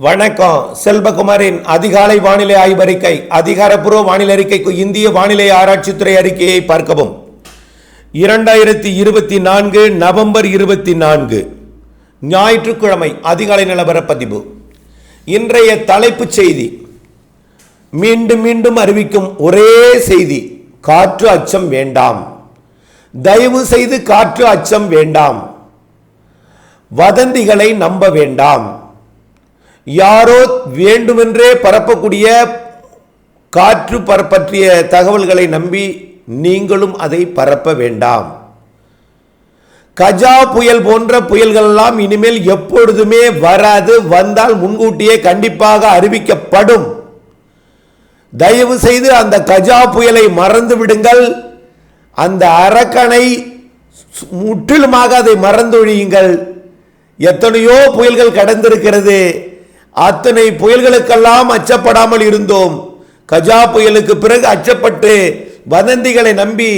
வணக்கம். செல்வகுமாரின் அதிகாலை வானிலை ஆய்வறிக்கை அதிகாரப்பூர்வ வானிலை அறிக்கைக்கு இந்திய வானிலை ஆராய்ச்சித்துறை அறிக்கையை பார்க்கவும். இரண்டாயிரத்தி இருபத்தி நான்கு நவம்பர் இருபத்தி நான்கு. ஞாயிற்றுக்கிழமை அதிகாலை நிலவரப்பதிவு. இன்றைய தலைப்புச் செய்தி. மீண்டும் மீண்டும் அறிவிக்கும் ஒரே செய்தி காற்று அச்சம் வேண்டாம். தயவு செய்து காற்று அச்சம் வேண்டாம். வதந்திகளை நம்ப வேண்டாம். யாரோ வேண்டுமென்றே பரப்பக்கூடிய காற்று பர- பற்றிய தகவல்களை நம்பி நீங்களும் அதை பரப்ப வேண்டாம். கஜா புயல் போன்ற புயல்களெல்லாம் இனிமேல் எப்பொழுதுமே வராது வந்தால் முன்கூட்டியே கண்டிப்பாக அறிவிக்கப்படும். தயவு செய்து அந்த கஜா புயலை மறந்து விடுங்கள். அந்த அரக்கனை சு- முற்றிலுமாக அதை மறந்தொழியுங்கள். எத்தனையோ புயல்கள் கடந்திருக்கிறது. அத்தனை புயல்களுக்கெல்லாம் அச்சப்படாமல் இருந்தோம். கஜா புயலுக்கு பிறகு அச்சப்பட்டு வதந்திகளை நம்பி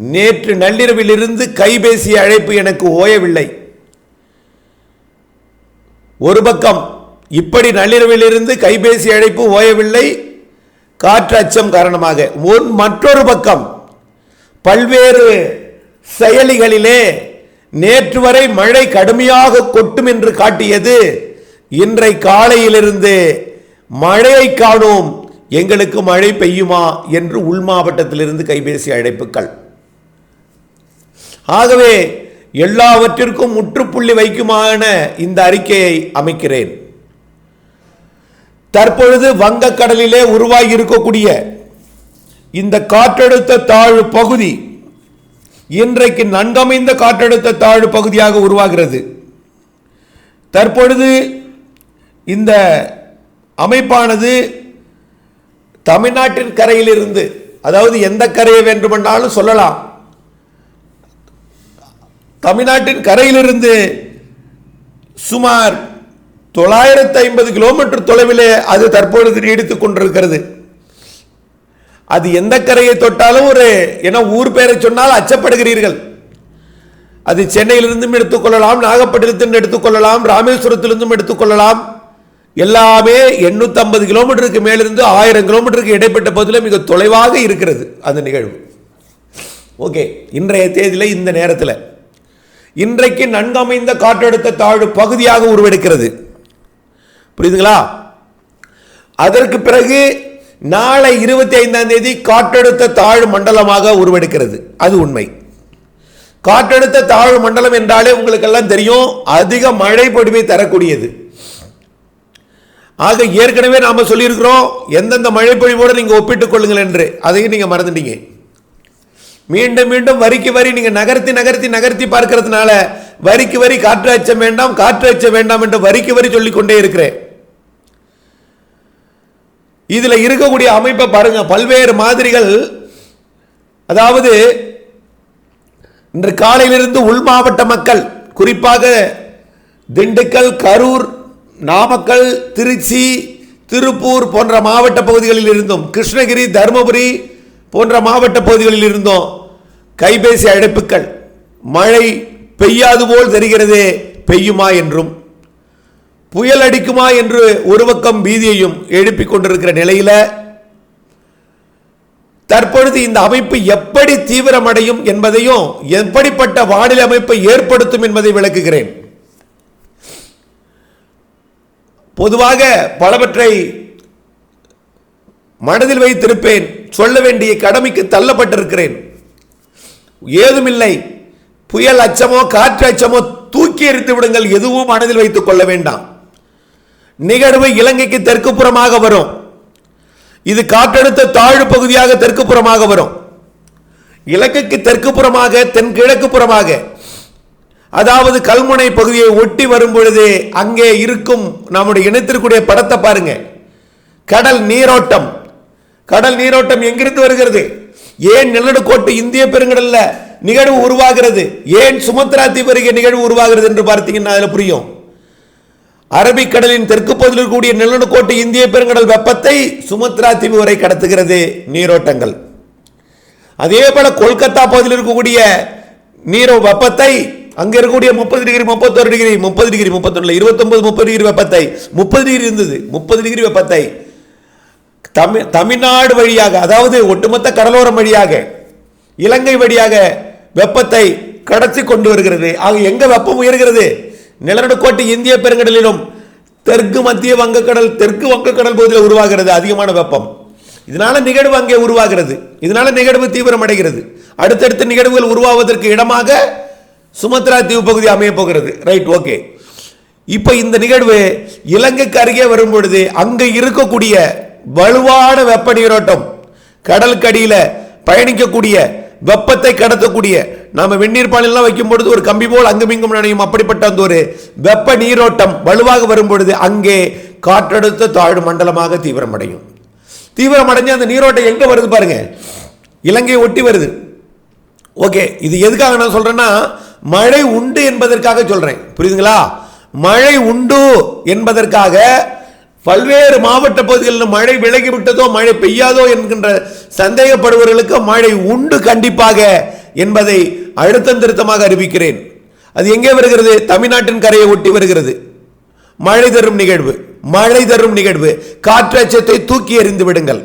நேற்று நள்ளிரவிலிருந்து கைபேசி அழைப்பு எனக்கு ஓயவில்லை. ஒரு பக்கம் இப்படி நள்ளிரவிலிருந்து கைபேசி அழைப்பு ஓயவில்லை. காற்று அச்சம் காரணமாக. மற்றொரு பக்கம் பல்வேறு செயலிகளிலே நேற்று வரை மழை கடுமையாக கொட்டும் என்று காட்டியது இன்றை காலையிலிருந்து மழையை காணோம். எங்களுக்கு மழை பெய்யுமா என்று உள் மாவட்டத்திலிருந்து கைபேசி அழைப்புகள். ஆகவே எல்லாவற்றிற்கும் முற்றுப்புள்ளி வைக்குமான இந்த அறிக்கையை அமைக்கிறேன். தற்பொழுது வங்கக்கடலிலே உருவாகி இருக்கக்கூடிய இந்த காற்றழுத்த தாழ்வு பகுதி இன்றைக்கு நன்கமைந்த காற்றழுத்த தாழ்வு பகுதியாக உருவாகிறது. தற்பொழுது இந்த அமைப்பானது தமிழ்நாட்டின் கரையிலிருந்து அதாவது எந்த கரையை வேண்டுமென்றாலும் சொல்லலாம். தமிழ்நாட்டின் கரையிலிருந்து சுமார் தொள்ளாயிரத்து ஐம்பது கிலோமீட்டர் தொலைவிலே அது தற்பொழுது நீடித்துக் கொண்டிருக்கிறது. அது எந்த கரையை தொட்டாலும் ஒரு ஏன்னா ஊர் பெயரை சொன்னால் அச்சப்படுகிறீர்கள். அது சென்னையிலிருந்தும் எடுத்துக்கொள்ளலாம் நாகப்பட்டினத்திலிருந்து எடுத்துக்கொள்ளலாம் ராமேஸ்வரத்திலிருந்தும் எடுத்துக்கொள்ளலாம் எல்லாமே எண்ணூற்றம்பது கிலோமீட்டருக்கு மேலிருந்து ஆயிரம் கிலோமீட்டருக்கு இடைப்பட்ட பகுதியில் மிக தொலைவாக இருக்கிறது அந்த நிகழ்வு. ஓகே இன்றைய தேதியில் இந்த நேரத்தில். இன்றைக்கு நன்கமைந்த காற்றழுத்த தாழ்வு பகுதியாக உருவெடுக்கிறது. புரியுதுங்களா? அதற்கு பிறகு நாளை இருபத்தி ஐந்தாம் தேதி காற்றழுத்த தாழ்வு மண்டலமாக உருவெடுக்கிறது. அது உண்மை. காற்றழுத்த தாழ்வு மண்டலம் என்றாலே உங்களுக்கெல்லாம் தெரியும் அதிக மழை பொடிவை தரக்கூடியது. ஆக ஏற்கனவே நாம் சொல்லியிருக்கிறோம். எந்தெந்த மழை பொழிவோடு ஒப்பிட்டுக் கொள்ளுங்கள் என்று. அதையும் நீங்கள் மறந்துட்டீங்க. மீண்டும் மீண்டும் வரிக்கு வரி நீங்கள் நகர்த்தி நகர்த்தி நகர்த்தி பார்க்கறதுனால வரிக்கு வரி காற்று அச்சம் வேண்டாம் காற்று அச்சம் வேண்டாம் என்று வரிக்கு வரி சொல்லிக்கொண்டே இருக்கிறேன். இதில் இருக்கக்கூடிய அமைப்பை பாருங்க. பல்வேறு மாதிரிகள். அதாவது இன்று காலையிலிருந்து உள் மாவட்ட மக்கள் குறிப்பாக திண்டுக்கல் கரூர் நாமக்கல் திருச்சி திருப்பூர் போன்ற மாவட்ட பகுதிகளில் இருந்தும் கிருஷ்ணகிரி தருமபுரி போன்ற மாவட்ட பகுதிகளில் இருந்தும் கைபேசி அழைப்புகள் மழை பெய்யாது போல் தெரிகிறதே பெய்யுமா என்றும் புயல் அடிக்குமா என்று ஒரு பக்கம் பீதியையும் எழுப்பிக் கொண்டிருக்கிற நிலையில் தற்பொழுது இந்த அமைப்பு எப்படி தீவிரமடையும் என்பதையும் எப்படிப்பட்ட வானிலை அமைப்பை ஏற்படுத்தும் என்பதை விளக்குகிறேன். பொதுவாக பலவற்றை மனதில் வைத்திருப்பேன் சொல்ல வேண்டிய கடமைக்கு தள்ளப்பட்டிருக்கிறேன். ஏதுமில்லை புயல் அச்சமோ காற்று அச்சமோ தூக்கி எரித்து விடுங்கள் எதுவும் மனதில் வைத்துக் கொள்ள வேண்டாம். நிகழ்வு இலங்கைக்கு தெற்கு புறமாக வரும். இது காற்றழுத்த தாழ்வு பகுதியாக தெற்கு புறமாக வரும். இலங்கைக்கு தெற்கு புறமாக தென்கிழக்கு புறமாக அதாவது கல்முனை பகுதியை ஒட்டி வரும் பொழுது அங்கே இருக்கும் நம்முடைய இனத்திற்குடைய படத்தை பாருங்க. கடல் நீரோட்டம். கடல் நீரோட்டம் எங்கிருந்து வருகிறது? ஏன் நிலநடுக்கோட்டு இந்திய பெருங்கடல்ல நிகழ்வு உருவாகிறது? ஏன் சுமத்ரா தீவு அருகே நிகழ்வு உருவாகிறது என்று பார்த்தீங்கன்னா அதில் புரியும். அரபிக்கடலின் தெற்கு பகுதியில் இருக்கக்கூடிய நிலநடுக்கோட்டு இந்திய பெருங்கடல் வெப்பத்தை சுமத்ரா தீவு வரை கடத்துகிறது நீரோட்டங்கள். அதே போல கொல்கத்தா பகுதியில் இருக்கக்கூடிய நீரோ வெப்பத்தை அங்கே இருக்கக்கூடிய முப்பது டிகிரி முப்பத்தொரு டிகிரி முப்பது டிகிரி முப்பத்தொன்னுல இருபத்தொன்பது முப்பது டிகிரி வெப்பத்தை. முப்பது டிகிரி இருந்தது முப்பது டிகிரி வெப்பத்தை. தமிழ் தமிழ்நாடு வழியாக அதாவது ஒட்டுமொத்த கடலோரம் வழியாக இலங்கை வழியாக வெப்பத்தை கடத்தி கொண்டு வருகிறது. ஆக எங்கே வெப்பம் உயர்கிறது? நிலநடுக்கோட்டு இந்திய பெருங்கடலிலும் தெற்கு மத்திய வங்கக்கடல் தெற்கு வங்கக்கடல் பகுதியில் உருவாகிறது அதிகமான வெப்பம். இதனால நிகழ்வு அங்கே உருவாகிறது. இதனால நிகழ்வு தீவிரமடைகிறது. அடுத்தடுத்த நிகழ்வுகள் உருவாவதற்கு இடமாக சுமத்ரா தீவு பகுதி அமைய போகிறது. ரைட் ஓகே இப்போ இந்த நிகழ்வு இலங்கைக்கு அருகே வரும் பொழுது அங்கே இருக்கக்கூடிய வலுவான வெப்ப நீரோட்டம் கடலுக்கடியில் பயணிக்கக்கூடிய வெப்பத்தை கடத்தக்கூடிய நம்ம வெந்நீர் பானையெல்லாம் வைக்கும் பொழுது ஒரு கம்பி போல் அங்குமிங்கும் நினையும் அப்படிப்பட்ட அந்த ஒரு வெப்ப நீரோட்டம் வலுவாக வரும் பொழுது அங்கே காற்றழுத்த தாழ்வு மண்டலமாக தீவிரமடையும். தீவிரமடைஞ்சு அந்த நீரோட்டம் எங்கே வருது பாருங்க. இலங்கையை ஒட்டி வருது. ஓகே இது எதுக்காக நான் சொல்கிறேன்னா மழை உண்டு என்பதற்காக சொல்றேன். புரியுதுங்களா? மழை உண்டு என்பதற்காக பல்வேறு மாவட்ட பகுதிகளில் மழை விலகி விட்டதோ மழை பெய்யாதோ என்கின்ற சந்தேகப்படுபவர்களுக்கு மழை உண்டு கண்டிப்பாக என்பதை அழுத்தம் திருத்தமாக அறிவிக்கிறேன். அது எங்கே வருகிறது? தமிழ்நாட்டின் கரையை ஒட்டி வருகிறது. மழை தரும் நிகழ்வு மழை தரும் நிகழ்வு. காற்றச்சத்தை தூக்கி எறிந்து விடுங்கள்.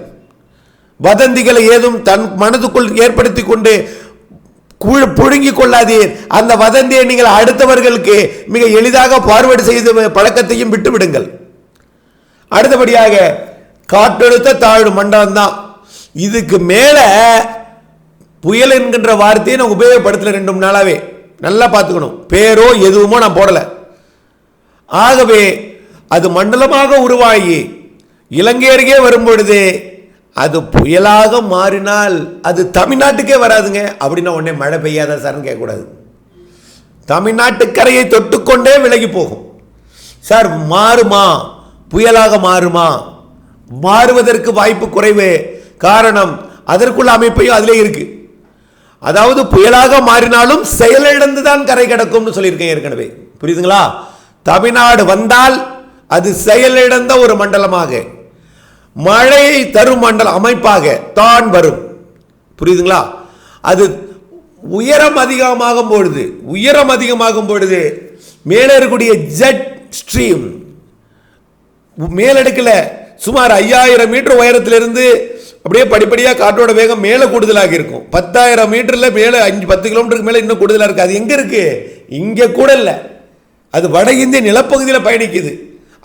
வதந்திகளை ஏதும் தன் மனதுக்குள் ஏற்படுத்தி கொண்டு புழுங்கிக் கொள்ளாதீர். அந்த வதந்தியை நீங்கள் அடுத்தவர்களுக்கு மிக எளிதாக பார்வேடு செய்த பழக்கத்தையும் விட்டுவிடுங்கள். அடுத்தபடியாக காற்றழுத்த தாழ்வு மண்டலம் தான் இதுக்கு மேல புயல் என்கின்ற வார்த்தையை நான் உபயோகப்படுத்தல ரெண்டு மூணு நாளாவே. நல்லா பார்த்துக்கணும். பேரோ எதுவுமோ நான் போடல. ஆகவே அது மண்டலமாக உருவாகி இலங்கை அருகே வரும் பொழுது அது புயலாக மாறினால் அது தமிழ்நாட்டுக்கே வராதுங்க. அப்படின்னா உடனே மழை பெய்யாத சார்னு கேட்கக்கூடாது. தமிழ்நாட்டு கரையை தொட்டுக்கொண்டே விலகி போகும். சார் மாறுமா? புயலாக மாறுமா? மாறுவதற்கு வாய்ப்பு குறைவு. காரணம் அதற்குள்ள அமைப்பையும் அதிலே இருக்கு. அதாவது புயலாக மாறினாலும் செயலிழந்து தான் கரை கிடக்கும்னு சொல்லியிருக்கேன் ஏற்கனவே. புரியுதுங்களா? தமிழ்நாடு வந்தால் அது செயலிழந்த ஒரு மண்டலமாக. மழை தரும் மண்டல அமைப்பாக தான் வரும். புரியுதுங்களா? அது உயரம் அதிகமாகும் பொழுது உயரம் அதிகமாகும் பொழுது மேலே இருக்கக்கூடிய ஜெட் ஸ்ட்ரீம் மேலடுக்கில் சுமார் ஐயாயிரம் மீட்டர் உயரத்திலிருந்து அப்படியே படிப்படியாக காற்றோட வேகம் மேலே கூடுதலாக இருக்கும். பத்தாயிரம் மீட்டரில் மேலே அஞ்சு பத்து கிலோமீட்டருக்கு மேலே இன்னும் கூடுதலாக இருக்குது அது எங்கே இருக்குது இங்கே கூட இல்லை. அது வட இந்திய நிலப்பகுதியில் பயணிக்குது.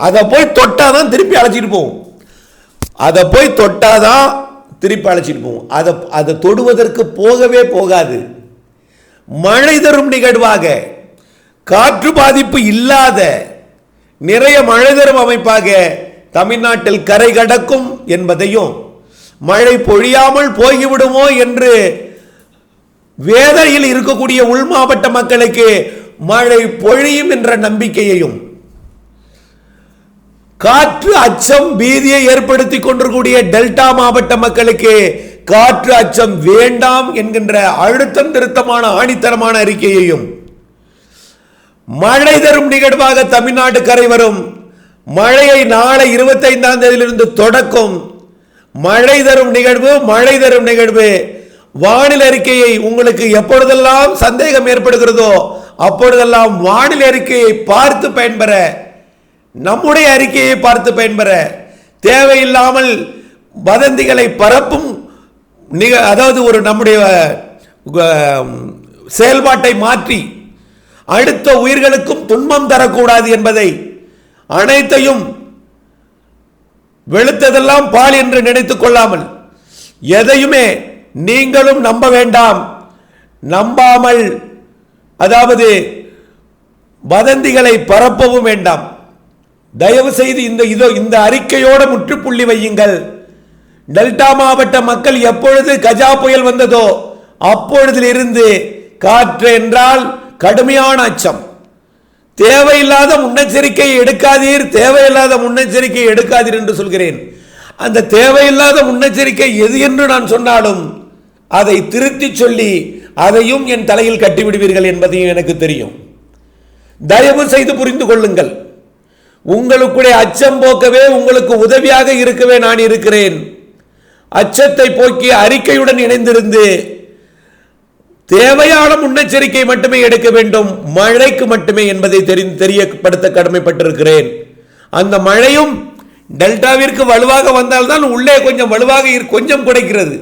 அதை போய் தொட்டாதான் திருப்பி அழைச்சிட்டு போகும். அதை போய் தொட்டாதான் திருப்பி அழைச்சிட்டு போவோம். அதை அதை தொடுவதற்கு போகவே போகாது. மழை தரும் நிகழ்வாக காற்று பாதிப்பு இல்லாத நிறைய மழை தரும் அமைப்பாக தமிழ்நாட்டில் கரை கடக்கும் என்பதையும் மழை பொழியாமல் போய்விடுமோ என்று வேதனையில் இருக்கக்கூடிய உள் மாவட்ட மக்களுக்கு மழை பொழியும் என்ற நம்பிக்கையையும் காற்று அச்சம் பீதியை ஏற்படுத்தி கொண்டிருக்கூடிய டெல்டா மாவட்ட மக்களுக்கு காற்று அச்சம் வேண்டாம் என்கின்ற அழுத்தம் திருத்தமான ஆணித்தரமான அறிக்கையையும் மழை தரும் நிகழ்வாக தமிழ்நாடு கரை வரும் மழையை நாளை இருபத்தைந்தாம் தேதியிலிருந்து தொடக்கும் மழை தரும் நிகழ்வு மழை தரும் நிகழ்வு. வானிலை அறிக்கையை உங்களுக்கு எப்பொழுதெல்லாம் சந்தேகம் ஏற்படுகிறதோ அப்பொழுதெல்லாம் வானிலை அறிக்கையை பார்த்து பயன்பெற நம்முடைய அறிக்கையை பார்த்து பயன்பெற தேவையில்லாமல் வதந்திகளை பரப்பும் நிக அதாவது ஒரு நம்முடைய செயல்பாட்டை மாற்றி அடுத்த உயிர்களுக்கும் துன்பம் தரக்கூடாது என்பதை அனைத்தையும் வெளுத்ததெல்லாம் பால் என்று நினைத்துக் கொள்ளாமல் எதையுமே நீங்களும் நம்ப வேண்டாம். நம்பாமல் அதாவது வதந்திகளை பரப்பவும் வேண்டாம். தயவு செய்து இந்த இதோ இந்த அறிக்கையோட முற்றுப்புள்ளி வையுங்கள். டெல்டா மாவட்ட மக்கள் எப்பொழுது கஜா புயல் வந்ததோ அப்பொழுதிலிருந்து காற்று என்றால் கடுமையான அச்சம். தேவையில்லாத முன்னெச்சரிக்கை எடுக்காதீர் தேவையில்லாத முன்னெச்சரிக்கை எடுக்காதீர் என்று சொல்கிறேன். அந்த தேவையில்லாத முன்னெச்சரிக்கை எது என்று நான் சொன்னாலும் அதை திருத்தி சொல்லி அதையும் என் தலையில் கட்டிவிடுவீர்கள் என்பதையும் எனக்கு தெரியும். தயவு செய்து புரிந்து கொள்ளுங்கள். உங்களுக்குடைய அச்சம் போக்கவே உங்களுக்கு உதவியாக இருக்கவே நான் இருக்கிறேன். அச்சத்தை போக்கி அறிக்கையுடன் இணைந்திருந்து தேவையான முன்னெச்சரிக்கை மட்டுமே எடுக்க வேண்டும். மழைக்கு மட்டுமே என்பதை தெரி- தெரியப்படுத்த கடமைப்பட்டிருக்கிறேன். அந்த மழையும் டெல்டாவிற்கு வலுவாக வந்தால்தான் உள்ளே கொஞ்சம் வலுவாக இரு- கொஞ்சம் குறைக்கிறது.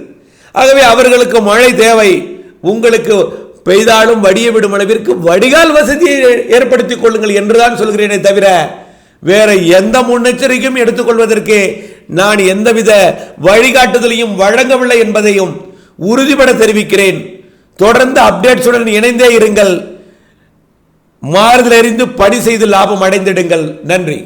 ஆகவே அவர்களுக்கு மழை தேவை. உங்களுக்கு பெய்தாலும் வடிய விடும் அளவிற்கு வடிகால் வசதியை ஏற்படுத்திக் கொள்ளுங்கள் என்றுதான் சொல்கிறேனே தவிர வேற எந்த முன்னெச்சரிக்கையும் எடுத்துக்கொள்வதற்கு நான் எந்தவித வழிகாட்டுதலையும் வழங்கவில்லை என்பதையும் உறுதிபட தெரிவிக்கிறேன். தொடர்ந்து அப்டேட்ஸுடன் இணைந்தே இருங்கள். மாறுதல் அறிந்து பணி செய்து லாபம் அடைந்திடுங்கள். நன்றி.